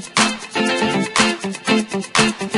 Thank you.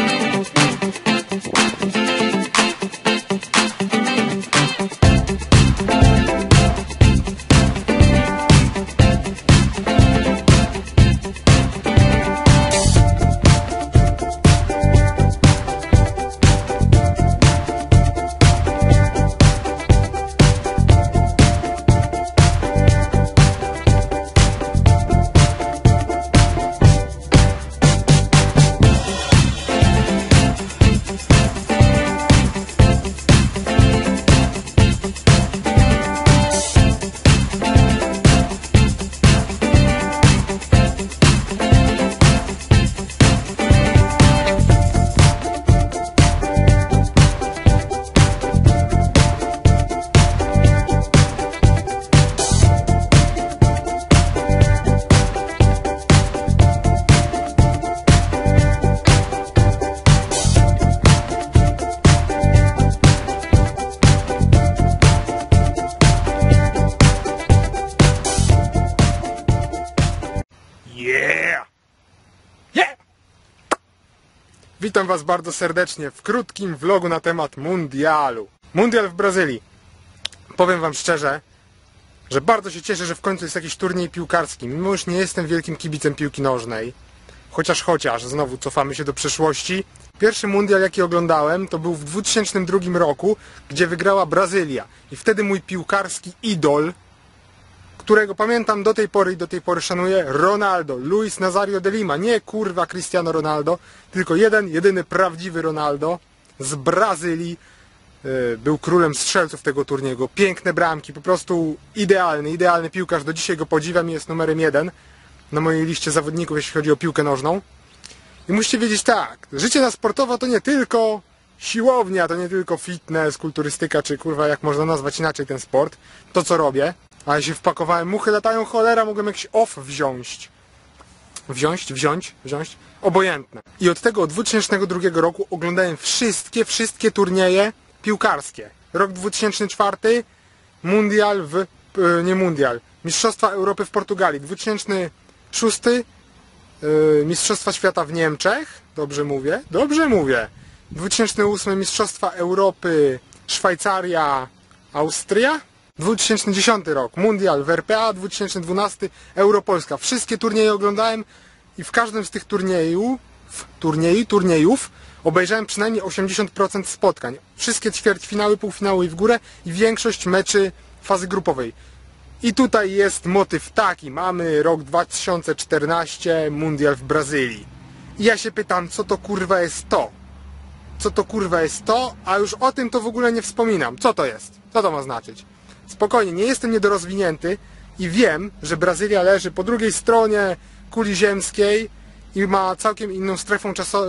Witam Was bardzo serdecznie w krótkim vlogu na temat mundialu. Mundial w Brazylii. Powiem Wam szczerze, że bardzo się cieszę, że w końcu jest jakiś turniej piłkarski. Mimo już nie jestem wielkim kibicem piłki nożnej. Chociaż, chociaż, znowu cofamy się do przeszłości. Pierwszy mundial, jaki oglądałem, to był w 2002 roku, gdzie wygrała Brazylia. I wtedy mój piłkarski idol, którego pamiętam do tej pory i do tej pory szanuję, Ronaldo, Luis Nazario de Lima, nie kurwa Cristiano Ronaldo, tylko jeden, jedyny prawdziwy Ronaldo z Brazylii, Yy, był królem strzelców tego turnieju, piękne bramki, po prostu idealny, idealny piłkarz, do dzisiaj go podziwiam i jest numerem jeden na mojej liście zawodników, jeśli chodzi o piłkę nożną. I musicie wiedzieć tak, życie na sportowo to nie tylko siłownia, to nie tylko fitness, kulturystyka, czy kurwa jak można nazwać inaczej ten sport, to co robię, a ja się wpakowałem, muchy latają, cholera, mogłem jakiś off wziąć. Wziąć, wziąć, wziąć, obojętne. I od tego, od 2002 roku oglądałem wszystkie, wszystkie turnieje piłkarskie. Rok 2004, mundial w, e, nie mundial, Mistrzostwa Europy w Portugalii. 2006, e, Mistrzostwa Świata w Niemczech, dobrze mówię, dobrze mówię. 2008 Mistrzostwa Europy Szwajcaria, Austria. 2010 rok Mundial w RPA, 2012 Europolska. Wszystkie turnieje oglądałem i w każdym z tych turniejów, turniej, turniejów obejrzałem przynajmniej 80% spotkań. Wszystkie ćwierćfinały, półfinały i w górę i większość meczy fazy grupowej. I tutaj jest motyw taki. Mamy rok 2014, Mundial w Brazylii. I ja się pytam, co to kurwa jest to? Co to kurwa jest to? A już o tym to w ogóle nie wspominam. Co to jest? Co to ma znaczyć? Spokojnie, nie jestem niedorozwinięty i wiem, że Brazylia leży po drugiej stronie kuli ziemskiej i ma całkiem inną strefą czaso,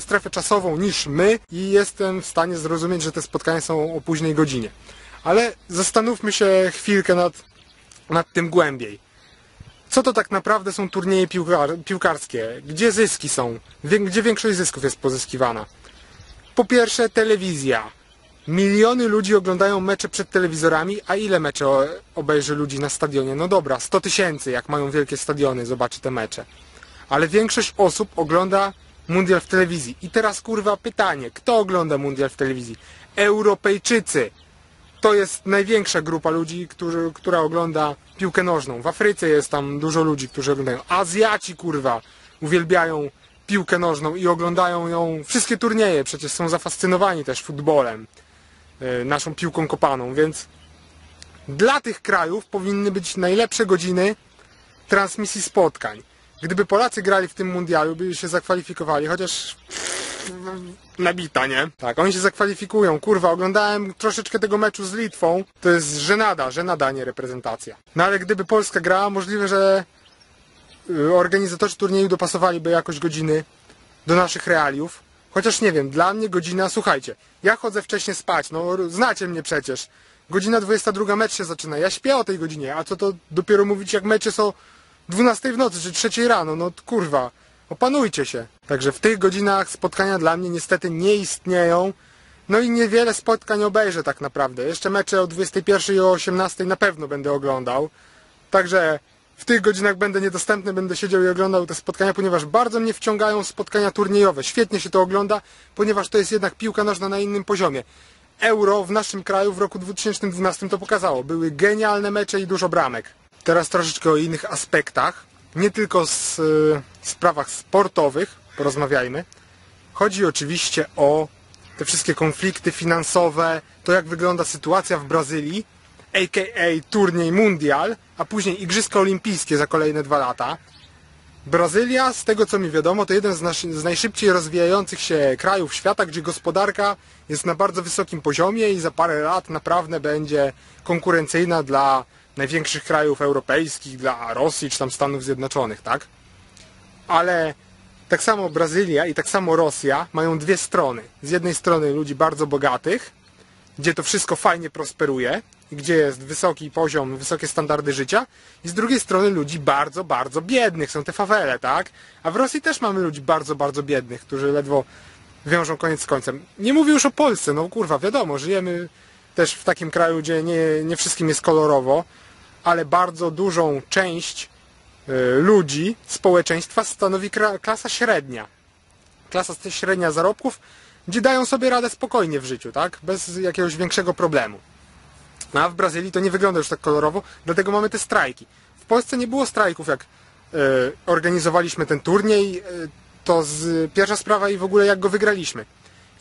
strefę czasową niż my i jestem w stanie zrozumieć, że te spotkania są o późnej godzinie. Ale zastanówmy się chwilkę nad, nad tym głębiej. Co to tak naprawdę są turnieje piłkar, piłkarskie? Gdzie zyski są? Wie, gdzie większość zysków jest pozyskiwana? Po pierwsze, telewizja. Miliony ludzi oglądają mecze przed telewizorami, a ile mecze obejrzy ludzi na stadionie? No dobra, 100 tysięcy, jak mają wielkie stadiony, zobaczy te mecze. Ale większość osób ogląda mundial w telewizji. I teraz kurwa pytanie, kto ogląda mundial w telewizji? Europejczycy. To jest największa grupa ludzi, którzy, która ogląda piłkę nożną. W Afryce jest tam dużo ludzi, którzy oglądają. Azjaci kurwa uwielbiają piłkę nożną i oglądają ją wszystkie turnieje, przecież są zafascynowani też futbolem, naszą piłką kopaną, więc dla tych krajów powinny być najlepsze godziny transmisji spotkań. Gdyby Polacy grali w tym mundialu, by się zakwalifikowali, chociaż nabita, nie? Tak, oni się zakwalifikują. Kurwa, oglądałem troszeczkę tego meczu z Litwą. To jest żenada, żenada, nie reprezentacja. No ale gdyby Polska grała, możliwe, że y, organizatorzy turnieju dopasowaliby jakoś godziny do naszych realiów. Chociaż nie wiem, dla mnie godzina, słuchajcie, ja chodzę wcześniej spać, no znacie mnie przecież. Godzina 22 mecz się zaczyna, ja śpię o tej godzinie, a co to dopiero mówić jak mecze są 12 w nocy czy 3 rano, no kurwa, opanujcie się. Także w tych godzinach spotkania dla mnie niestety nie istnieją. No i niewiele spotkań obejrzę tak naprawdę. Jeszcze mecze o 21 i o 18 na pewno będę oglądał. Także w tych godzinach będę niedostępny, będę siedział i oglądał te spotkania, ponieważ bardzo mnie wciągają spotkania turniejowe. Świetnie się to ogląda, ponieważ to jest jednak piłka nożna na innym poziomie. Euro w naszym kraju w roku 2012 to pokazało. Były genialne mecze i dużo bramek. Teraz troszeczkę o innych aspektach. Nie tylko z y, sprawach sportowych porozmawiajmy. Chodzi oczywiście o te wszystkie konflikty finansowe, to jak wygląda sytuacja w Brazylii, a.k.a. turniej mundial, a później Igrzyska Olimpijskie za kolejne dwa lata. Brazylia, z tego co mi wiadomo, to jeden z, nasz, z najszybciej rozwijających się krajów świata, gdzie gospodarka jest na bardzo wysokim poziomie i za parę lat naprawdę będzie konkurencyjna dla największych krajów europejskich, dla Rosji czy tam Stanów Zjednoczonych, tak? Ale tak samo Brazylia i tak samo Rosja mają dwie strony. Z jednej strony ludzi bardzo bogatych, gdzie to wszystko fajnie prosperuje, gdzie jest wysoki poziom, wysokie standardy życia i z drugiej strony ludzi bardzo, bardzo biednych, są te fawele, tak? A w Rosji też mamy ludzi bardzo, bardzo biednych, którzy ledwo wiążą koniec z końcem. Nie mówię już o Polsce, no kurwa, wiadomo, żyjemy też w takim kraju, gdzie nie, nie wszystkim jest kolorowo, ale bardzo dużą część y, ludzi, społeczeństwa stanowi klasa średnia. Klasa średnia zarobków, gdzie dają sobie radę spokojnie w życiu, tak? Bez jakiegoś większego problemu. No a w Brazylii to nie wygląda już tak kolorowo, dlatego mamy te strajki. W Polsce nie było strajków, jak e, organizowaliśmy ten turniej, e, to z, pierwsza sprawa i w ogóle jak go wygraliśmy.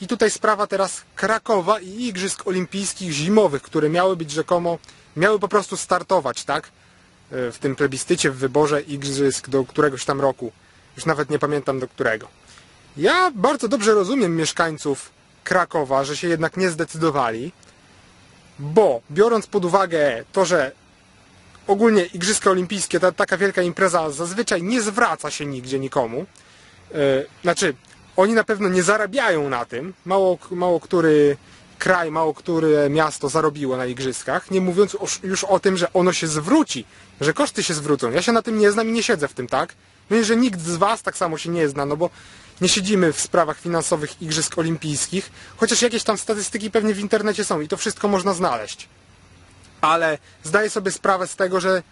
I tutaj sprawa teraz Krakowa i Igrzysk Olimpijskich Zimowych, które miały być rzekomo, miały po prostu startować, tak? E, w tym plebiscycie, w wyborze Igrzysk do któregoś tam roku. Już nawet nie pamiętam do którego. Ja bardzo dobrze rozumiem mieszkańców Krakowa, że się jednak nie zdecydowali, bo biorąc pod uwagę to, że ogólnie Igrzyska Olimpijskie, ta, taka wielka impreza zazwyczaj nie zwraca się nigdzie nikomu, yy, znaczy oni na pewno nie zarabiają na tym, mało, mało który kraj, mało które miasto zarobiło na igrzyskach, nie mówiąc już o tym, że ono się zwróci, że koszty się zwrócą. Ja się na tym nie znam i nie siedzę w tym, tak? Myślę, że nikt z Was tak samo się nie zna, no bo nie siedzimy w sprawach finansowych Igrzysk Olimpijskich, chociaż jakieś tam statystyki pewnie w internecie są i to wszystko można znaleźć. Ale zdaję sobie sprawę z tego, że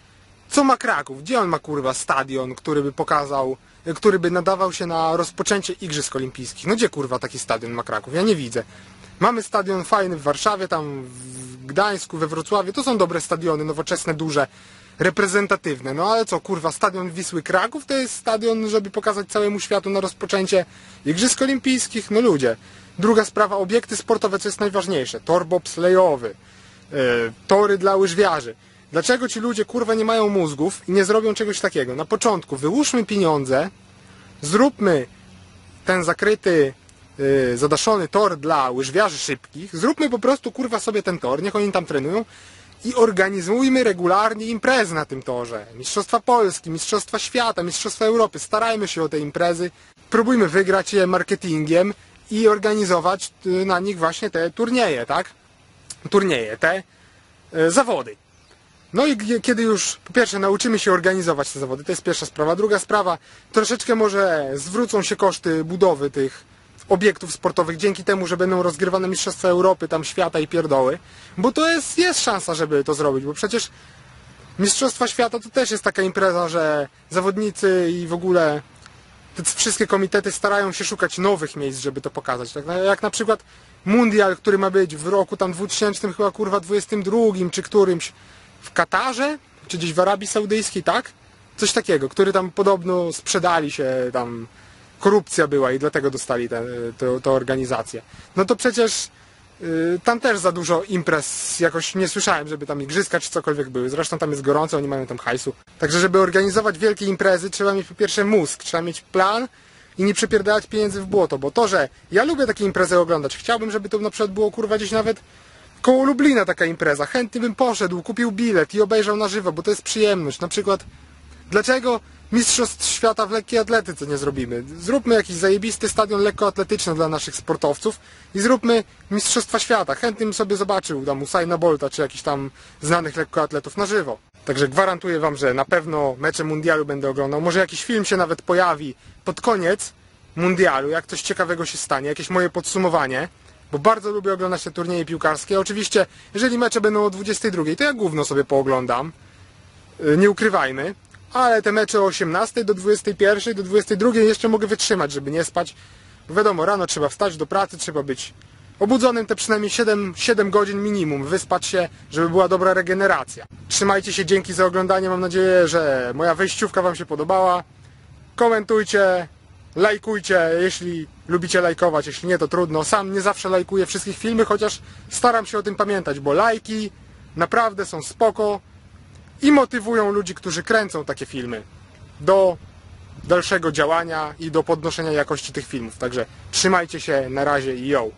co ma Kraków? Gdzie on ma kurwa stadion, który by pokazał, który by nadawał się na rozpoczęcie Igrzysk Olimpijskich? No gdzie kurwa taki stadion ma Kraków? Ja nie widzę. Mamy stadion fajny w Warszawie, tam w Gdańsku, we Wrocławiu. To są dobre stadiony, nowoczesne, duże reprezentatywne. No ale co, kurwa, stadion Wisły Kraków to jest stadion, żeby pokazać całemu światu na rozpoczęcie Igrzysk Olimpijskich? No ludzie. Druga sprawa, obiekty sportowe, co jest najważniejsze. Tor bobslejowy, yy, tory dla łyżwiarzy. Dlaczego ci ludzie, kurwa, nie mają mózgów i nie zrobią czegoś takiego? Na początku wyłóżmy pieniądze, zróbmy ten zakryty, yy, zadaszony tor dla łyżwiarzy szybkich, zróbmy po prostu, kurwa, sobie ten tor, niech oni tam trenują i organizujmy regularnie imprezy na tym torze. Mistrzostwa Polski, Mistrzostwa Świata, Mistrzostwa Europy. Starajmy się o te imprezy, próbujmy wygrać je marketingiem i organizować y, na nich właśnie te turnieje, tak? Turnieje, te y, zawody. No i kiedy już po pierwsze nauczymy się organizować te zawody, to jest pierwsza sprawa. Druga sprawa, troszeczkę może zwrócą się koszty budowy tych obiektów sportowych dzięki temu, że będą rozgrywane Mistrzostwa Europy, tam świata i pierdoły, bo to jest, jest szansa, żeby to zrobić, bo przecież Mistrzostwa Świata to też jest taka impreza, że zawodnicy i w ogóle te wszystkie komitety starają się szukać nowych miejsc, żeby to pokazać. Tak jak na przykład Mundial, który ma być w roku tam 2000 chyba kurwa 22 czy którymś w Katarze, czy gdzieś w Arabii Saudyjskiej, tak? Coś takiego, który tam podobno sprzedali się tam korupcja była i dlatego dostali tę organizację. No to przecież y, tam też za dużo imprez jakoś nie słyszałem, żeby tam igrzyska czy cokolwiek były. Zresztą tam jest gorąco, oni mają tam hajsu. Także żeby organizować wielkie imprezy trzeba mieć po pierwsze mózg, trzeba mieć plan i nie przepierdalać pieniędzy w błoto, bo to, że ja lubię takie imprezy oglądać, chciałbym, żeby to na przykład było kurwa gdzieś nawet koło Lublina taka impreza, chętnie bym poszedł, kupił bilet i obejrzał na żywo, bo to jest przyjemność. Na przykład dlaczego Mistrzostw Świata w lekkiej atletyce nie zrobimy. Zróbmy jakiś zajebisty stadion lekkoatletyczny dla naszych sportowców i zróbmy Mistrzostwa Świata. Chętnie bym sobie zobaczył tam Usaina Bolta czy jakichś tam znanych lekkoatletów na żywo. Także gwarantuję Wam, że na pewno mecze mundialu będę oglądał. Może jakiś film się nawet pojawi pod koniec mundialu, jak coś ciekawego się stanie, jakieś moje podsumowanie, bo bardzo lubię oglądać te turnieje piłkarskie. Oczywiście, jeżeli mecze będą o 22, to ja główno sobie pooglądam. Y, nie ukrywajmy ale te mecze o 18 do 21, do 22 jeszcze mogę wytrzymać, żeby nie spać. Bo wiadomo, rano trzeba wstać do pracy, trzeba być obudzonym te przynajmniej 7, 7 godzin minimum, wyspać się, żeby była dobra regeneracja. Trzymajcie się, dzięki za oglądanie, mam nadzieję, że moja wejściówka Wam się podobała. Komentujcie, lajkujcie, jeśli lubicie lajkować, jeśli nie to trudno. Sam nie zawsze lajkuję wszystkich filmy, chociaż staram się o tym pamiętać, bo lajki naprawdę są spoko i motywują ludzi, którzy kręcą takie filmy do dalszego działania i do podnoszenia jakości tych filmów. Także trzymajcie się, na razie i yo!